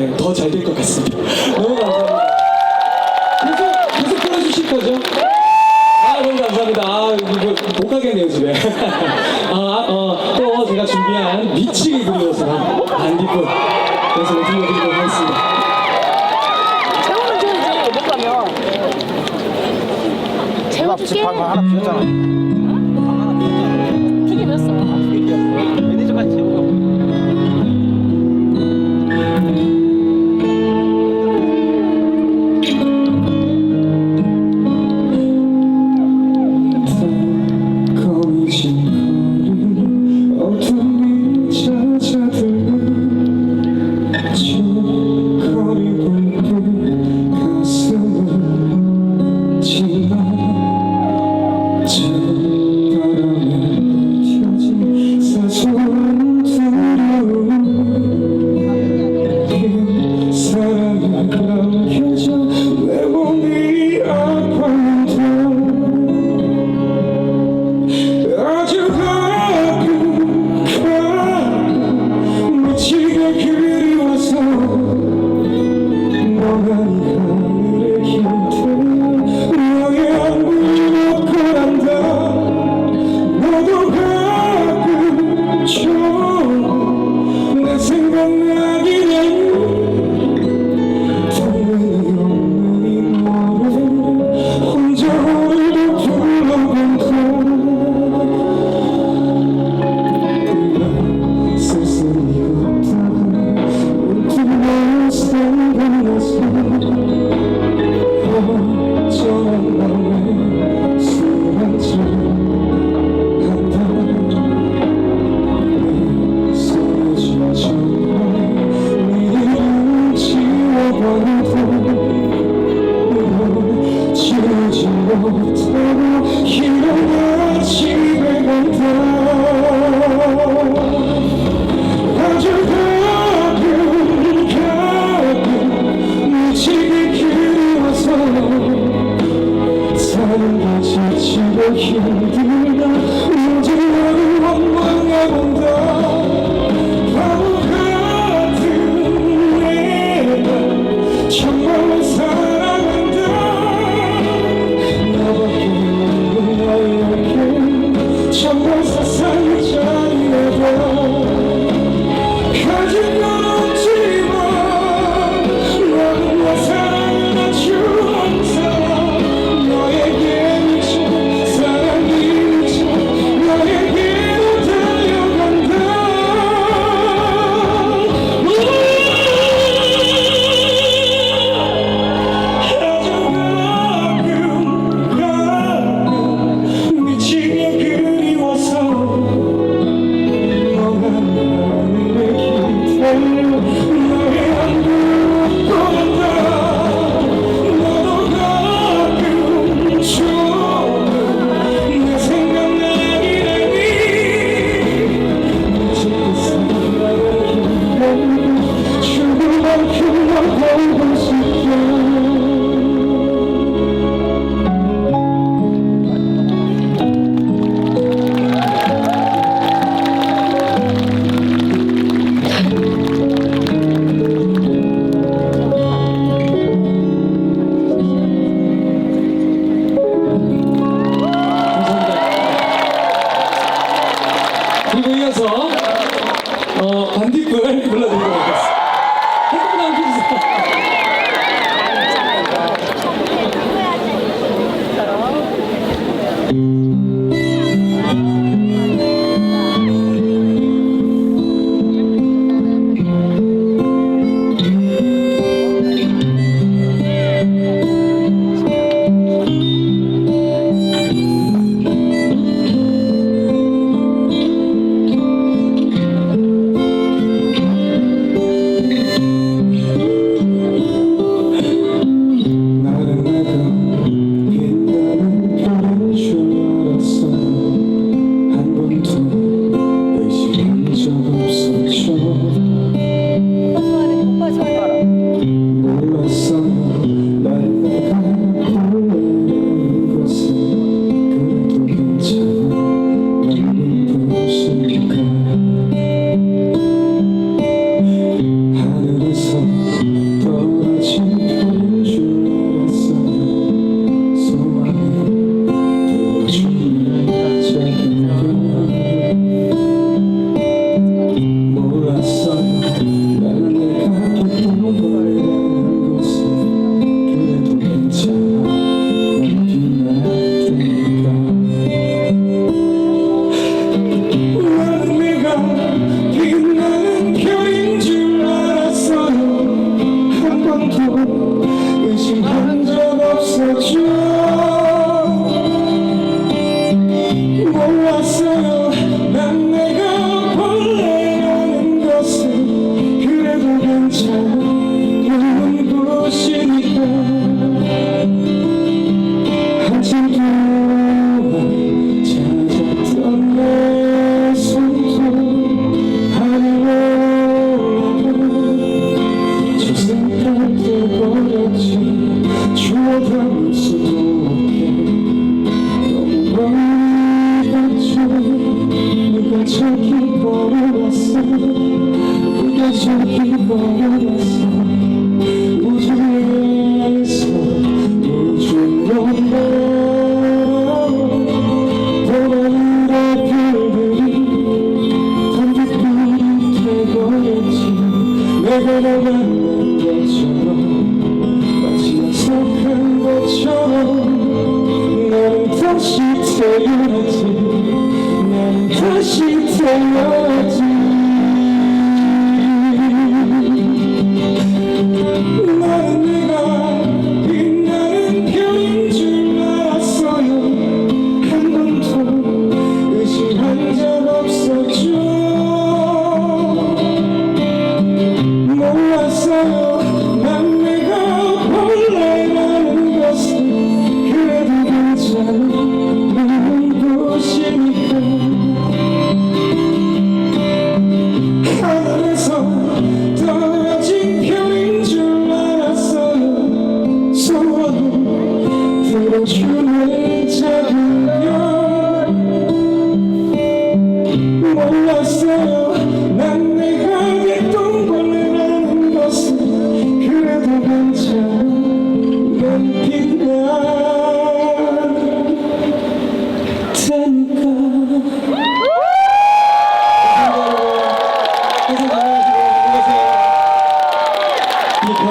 네, 더 잘 될 것 같습니다. 너무 감사합니다. 계속, 계속 끌어주실 거죠? 아, 너무 감사합니다. 아, 이거 뭐 못 가겠네요, 집에. 아, 어, 또 제가 준비한 미치게 그리워서 반딧불. 그래서 들려드리도록 하겠습니다. 밥집 하나 비웠잖아. 방금 하나 去。 나는 다 Oh.